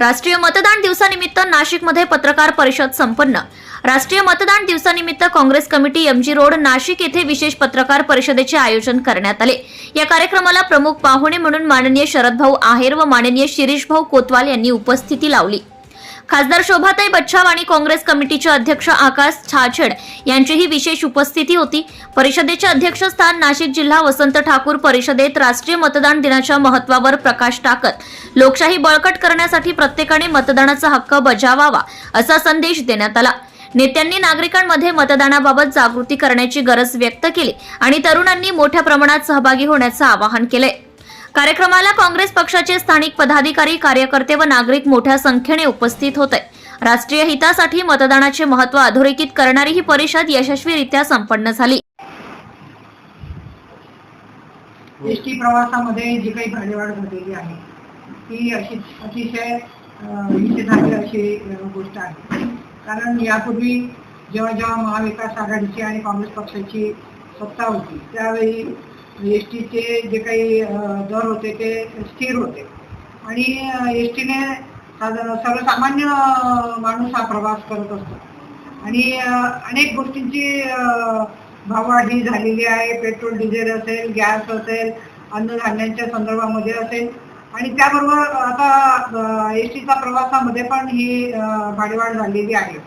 राष्ट्रीय मतदान दिवसानिमित्त नाशिकमध्ये पत्रकार परिषद संपन्न. राष्ट्रीय मतदान दिवसानिमित्त Congress committee MG road Nashik येथे विशेष पत्रकार परिषदेचे आयोजन करण्यात आले. या कार्यक्रमाला प्रमुख पाहुणे म्हणून माननीय शरदभाऊ आहेर व माननीय शिरीषभाऊ कोतवाल यांनी उपस्थिती लावली. खासदार शोभाताई बच्छाव आणि काँग्रेस कमिटीचे अध्यक्ष आकाश छाछेड यांचीही विशेष उपस्थिती होती. परिषदेचे अध्यक्षस्थान नाशिक जिल्हा वसंत ठाकूर परिषदेत राष्ट्रीय मतदान दिनाच्या महत्वावर प्रकाश टाकत लोकशाही बळकट करण्यासाठी प्रत्येकाने मतदानाचा हक्क बजावावा असा संदेश देण्यात आला. नेत्यांनी नागरिकांमध्ये मतदानाबाबत जागृती करण्याची गरज व्यक्त केली आणि तरुणांनी मोठ्या प्रमाणात सहभागी होण्याचं आवाहन केलंय. कार्यक्रमाला काँग्रेस पक्षाचे स्थानिक पदाधिकारी कार्यकर्ते व नागरिक मोठ्या संख्येने उपस्थित होते. राष्ट्रीय हितासाठी मतदानाचे महत्त्व अधोरेखित करणारी ही परिषद यशस्वीरित्या संपन्न झाली. एस टी प्रवासामध्ये जी काही भाडेवाढ घडलेली आहे ती अशी अतिशय अं, अशी गोष्ट आहे. कारण यापूर्वी जेव्हा जेव्हा महाविकास आघाडीची आणि काँग्रेस पक्षाची सत्ता होती त्यावेळी एस टीचे जे काही दर होते ते स्थिर होते. आणि एस टीने साधारण सर्वसामान्य माणूस हा प्रवास करत असतो. आणि अनेक गोष्टींची अं, भाववाढ ही झालेली आहे. पेट्रोल डिझेल असेल गॅस असेल अन्नधान्यांच्या संदर्भामध्ये असेल. आणि त्याबरोबर आता एस टीचा प्रवासामध्ये पण ही भाडेवाढ झालेली आहे.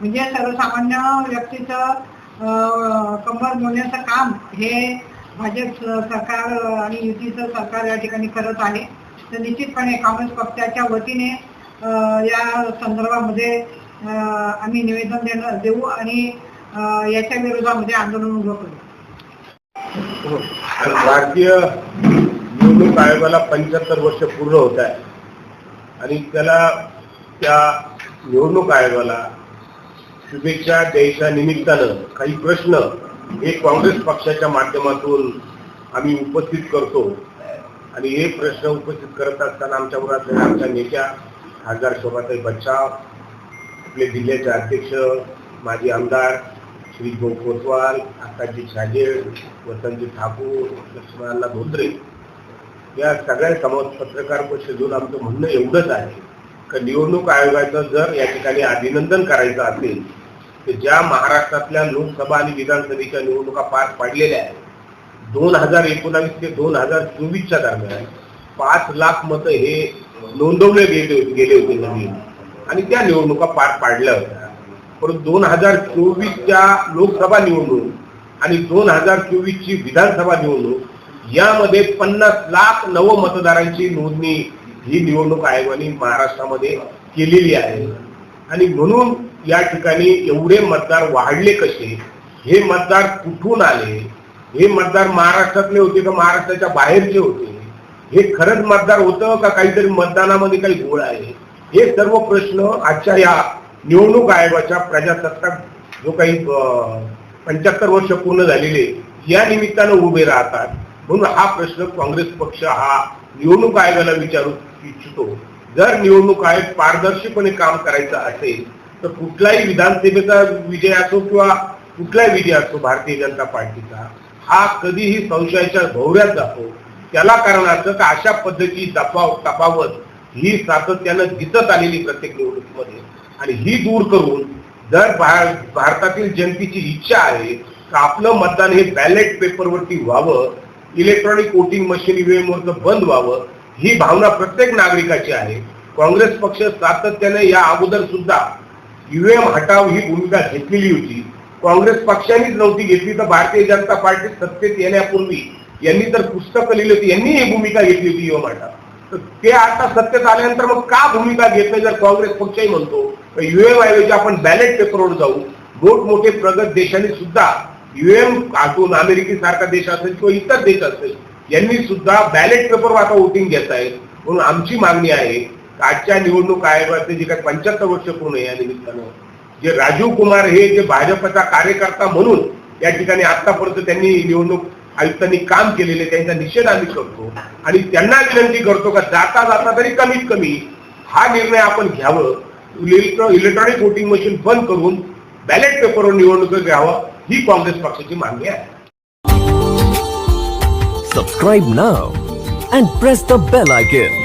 म्हणजे सर्वसामान्य व्यक्तीचं कंबर मोडण्याचं काम हे भाजप सरकार आणि युतीचं सरकार या ठिकाणी करत आहे. तर निश्चितपणे काँग्रेस पक्षाच्या वतीने या संदर्भामध्ये आम्ही निवेदन देणं देऊ आणि याच्या विरोधामध्ये आंदोलन उभं करू. हो. भारतीय निवडणूक आयोगाला पंच्याहत्तर वर्ष पूर्ण होत आहे. आणि त्याला त्या निवडणूक आयोगाला शुभेच्छा द्यायच्या निमित्तानं काही प्रश्न हे काँग्रेस पक्षाच्या माध्यमातून आम्ही उपस्थित करतो. आणि हे प्रश्न उपस्थित करत असताना आमच्याबरोबर असलेल्या आमच्या नेत्या खासदार शोभाताई बच्चाव आपले जिल्ह्याचे अध्यक्ष माजी आमदार श्री गो कोतवाल आकाशजी छाजेड वसंतजी ठाकूर लक्ष्मणाला धोत्रे या सगळ्या समोर पत्रकार परिषदेतून आमचं म्हणणं एवढंच आहे. का निवडणूक आयोगाचं जर या ठिकाणी अभिनंदन करायचं असेल ज्या महाराष्ट्रातल्या लोकसभा आणि विधानसभेच्या निवडणुका पार पाडलेल्या आहेत दोन हजार एकोणावीस ते दोन हजार चोवीसच्या दरम्यान पाच लाख मतं हे नोंदवले गेले गेले होते नवीन. आणि त्या निवडणुका पार पाडल्या होत्या. परंतु दोन हजार चोवीसच्या लोकसभा निवडणूक आणि दोन हजार चोवीसची विधानसभा निवडणूक यामध्ये पन्नास लाख नव मतदारांची नोंदणी ही निवडणूक आयोगाने महाराष्ट्रामध्ये केलेली आहे. आणि म्हणून या ठिकाणी एवढे मतदार वाढले कसे? हे मतदार कुठून आले? हे मतदार महाराष्ट्रातले होते का महाराष्ट्राच्या बाहेरचे होते? हे खरंच मतदार होतं का काहीतरी मतदानामध्ये काही गोळ आहे? हे सर्व प्रश्न आजच्या या निवडणूक आयोगाच्या प्रजासत्ताक जो काही पंच्याहत्तर वर्ष पूर्ण झालेले या निमित्तानं उभे राहतात. म्हणून हा प्रश्न काँग्रेस पक्ष हा निवडणूक आयोगाला विचारू इच्छितो. जर निवडणूक आयोग पारदर्शीपणे काम करायचं असेल तर कुठलाही विधानसभेचा विजय असो किंवा कुठलाही विजय असो भारतीय जनता पार्टीचा हा कधीही संशयाच्या भोवऱ्यात जातो. त्याला कारण असं का अशा पद्धतीची दफाव तपावत ही सातत्यानं दिसत आलेली प्रत्येक निवडणुकीमध्ये. आणि ही दूर करून जर भारतातील जनतेची इच्छा आहे का आपलं मतदान हे बॅलेट पेपरवरती व्हावं इलेक्ट्रॉनिक वोटिंग मशीन ईव्हीएमवरचं बंद व्हावं ही भावना प्रत्येक नागरिकाची आहे. काँग्रेस पक्ष सातत्याने या अगोदर सुद्धा ईव्हीएम हटाव ही भूमिका घेतलेली होती. काँग्रेस पक्षानेच नव्हती घेतली तर भारतीय जनता पार्टी सत्तेत येण्यापूर्वी यांनी तर पुस्तकं लिहिली होती यांनी ही भूमिका घेतली होती ईव्हीएम हटाव. तर ते आता सत्तेत आल्यानंतर मग का भूमिका घेत नाही जर काँग्रेस पक्षही म्हणतो? युएम UM ऐवजी आपण बॅलेट पेपरवर जाऊ. मोठमोठे प्रगत देशांनी सुद्धा युएम आतून अमेरिके सारखा देश असेल किंवा इतर देश असेल यांनी सुद्धा बॅलेट पेपरवर आता वोटिंग घेत आहेत म्हणून आमची मागणी आहे आजच्या निवडणूक आयोगाचे जे काही पंच्याहत्तर वर्ष पूर्ण या निमित्तानं जे राजीव कुमार हे जे भाजपचा कार्यकर्ता म्हणून या ठिकाणी आतापर्यंत त्यांनी निवडणूक आयुक्तांनी काम केलेले त्यांचा निषेध आम्ही करतो. आणि त्यांना विनंती करतो का जाता जाता तरी कमीत कमी हा निर्णय आपण घ्यावं. इलेक्ट्रॉनिक वोटिंग मशीन बंद करून बॅलेट पेपरवर निवडणूक घ्यावं ही काँग्रेस पक्षाची मागणी आहे. Subscribe now and press the bell icon